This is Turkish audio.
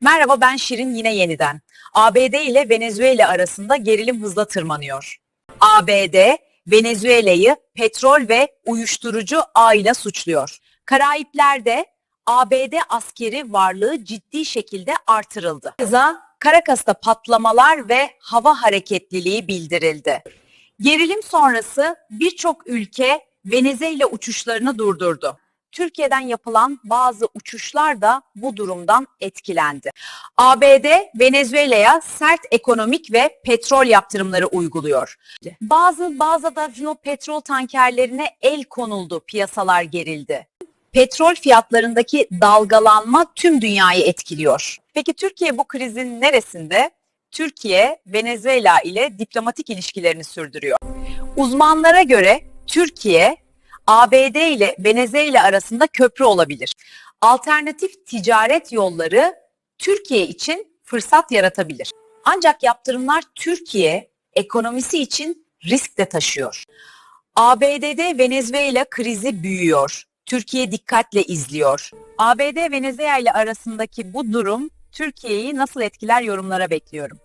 Merhaba ben Şirin yine yeniden. ABD ile Venezuela arasında gerilim hızla tırmanıyor. ABD, Venezuela'yı petrol ve uyuşturucu ağıyla suçluyor. Karayipler'de ABD askeri varlığı ciddi şekilde artırıldı. Kıza Karakas'ta patlamalar ve hava hareketliliği bildirildi. Gerilim sonrası birçok ülke Venezuela uçuşlarını durdurdu. Türkiye'den yapılan bazı uçuşlar da bu durumdan etkilendi. ABD Venezuela'ya sert ekonomik ve petrol yaptırımları uyguluyor. Bazı bazı da petrol tankerlerine el konuldu, piyasalar gerildi. Petrol fiyatlarındaki dalgalanma tüm dünyayı etkiliyor. Peki Türkiye bu krizin neresinde? Türkiye Venezuela ile diplomatik ilişkilerini sürdürüyor. Uzmanlara göre Türkiye ABD ile Venezuela arasında köprü olabilir. Alternatif ticaret yolları Türkiye için fırsat yaratabilir. Ancak yaptırımlar Türkiye ekonomisi için risk de taşıyor. ABD'de Venezuela krizi büyüyor. Türkiye dikkatle izliyor. ABD Venezuela ile arasındaki bu durum Türkiye'yi nasıl etkiler yorumlara bekliyorum.